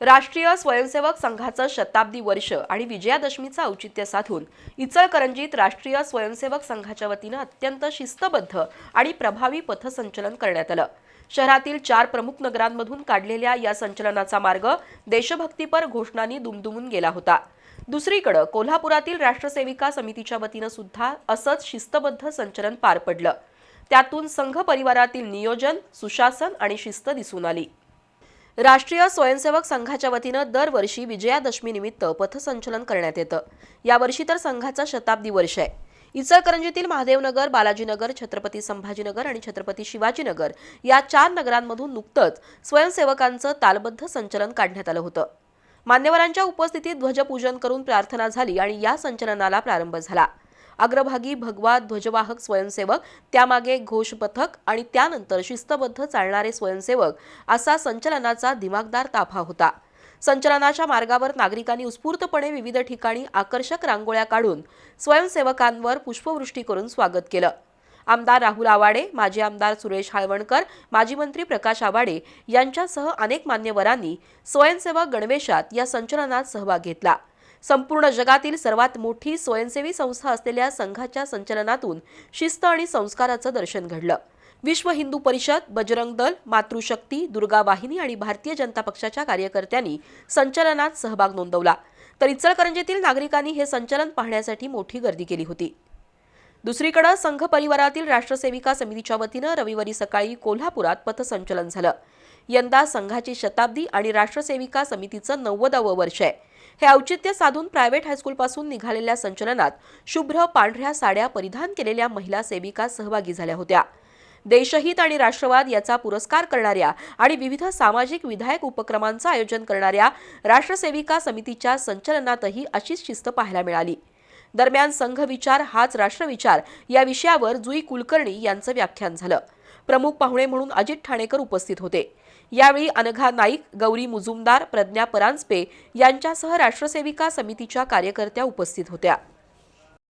राष्ट्रीय स्वयंसेवक संघाचं शताब्दी वर्ष आणि विजयादशमीचं औचित्य साधून इचलकरंजीत राष्ट्रीय स्वयंसेवक संघाच्या वतीनं अत्यंत शिस्तबद्ध आणि प्रभावी पथसंचलन करण्यात आलं. शहरातील चार प्रमुख नगरांमधून काढलेल्या या संचलनाचा मार्ग देशभक्तीपर घोषणांनी दुमदुमून गेला होता. दुसरीकडे कोल्हापुरातील राष्ट्रसेविका समितीच्या वतीनं सुद्धा असंच शिस्तबद्ध संचलन पार पडलं. त्यातून संघ परिवारातील नियोजन सुशासन आणि शिस्त दिसून आली. राष्ट्रीय स्वयंसेवक संघाच्या वतीनं दरवर्षी विजयादशमी निमित्त पथसंचलन करण्यात येतं. यावर्षी तर संघाचा शताब्दी वर्ष आहे. इचलकरंजीतील महादेवनगर बालाजीनगर छत्रपती संभाजीनगर आणि छत्रपती शिवाजीनगर या चार नगरांमधून नुकतंच स्वयंसेवकांचं तालबद्ध संचलन काढण्यात आलं होतं. मान्यवरांच्या उपस्थितीत ध्वजपूजन करून प्रार्थना झाली आणि या संचलनाला प्रारंभ झाला. अग्रभागी भगवा ध्वजवाहक स्वयंसेवक त्यामागे घोष पथक आणि त्यानंतर शिस्तबद्ध चालणारे स्वयंसेवक असा संचलनाचा दिमागदार ताफा होता. संचलनाच्या मार्गावर नागरिकांनी उत्स्फूर्तपणे विविध ठिकाणी आकर्षक रांगोळ्या काढून स्वयंसेवकांवर पुष्पवृष्टी करून स्वागत केलं. आमदार राहुल आवाडे माजी आमदार सुरेश हाळवणकर माजी मंत्री प्रकाश आवाडे यांच्यासह अनेक मान्यवरांनी स्वयंसेवक गणवेशात या संचलनात सहभाग घेतला. संपूर्ण जगातील सर्वात मोठी स्वयंसेवी संस्था असलेल्या संघाच्या संचलनातून शिस्त आणि संस्काराचं दर्शन घडलं. विश्व हिंदू परिषद बजरंग दल मातृशक्ती दुर्गा वाहिनी आणि भारतीय जनता पक्षाच्या कार्यकर्त्यांनी संचलनात सहभाग नोंदवला. तर इचलकरंजीतील नागरिकांनी हे संचलन पाहण्यासाठी मोठी गर्दी केली होती. दुसरीकडे संघ परिवारातील राष्ट्रसेविका समितीच्या वतीनं रविवारी सकाळी कोल्हापुरात पथसंचलन झालं. यंदा संघाची शताब्दी आणि राष्ट्रसेविका समितीचं नव्वदावं वर्ष आहे. हे औचित्य साधून प्रायव्हेट हायस्कूलपासून निघालेल्या संचलनात शुभ्र पांढऱ्या साड्या परिधान केलेल्या महिला सेविका सहभागी झाल्या होत्या. देशहित आणि राष्ट्रवाद याचा पुरस्कार करणाऱ्या आणि विविध सामाजिक विधायक उपक्रमांचं आयोजन करणाऱ्या राष्ट्रसेविका समितीच्या संचलनातही अशीच शिस्त पाहायला मिळाली. दरम्यान संघ विचार हाच राष्ट्रविचार या विषयावर जुई कुलकर्णी यांचं व्याख्यान झालं. प्रमुख पाहुणे म्हणून अजित ठाणेकर उपस्थित होते. यावेळी अनघा नाईक गौरी मुजुमदार प्रज्ञा परांजपे यांच्यासह राष्ट्रसेविका समितीच्या कार्यकर्त्या उपस्थित होत्या.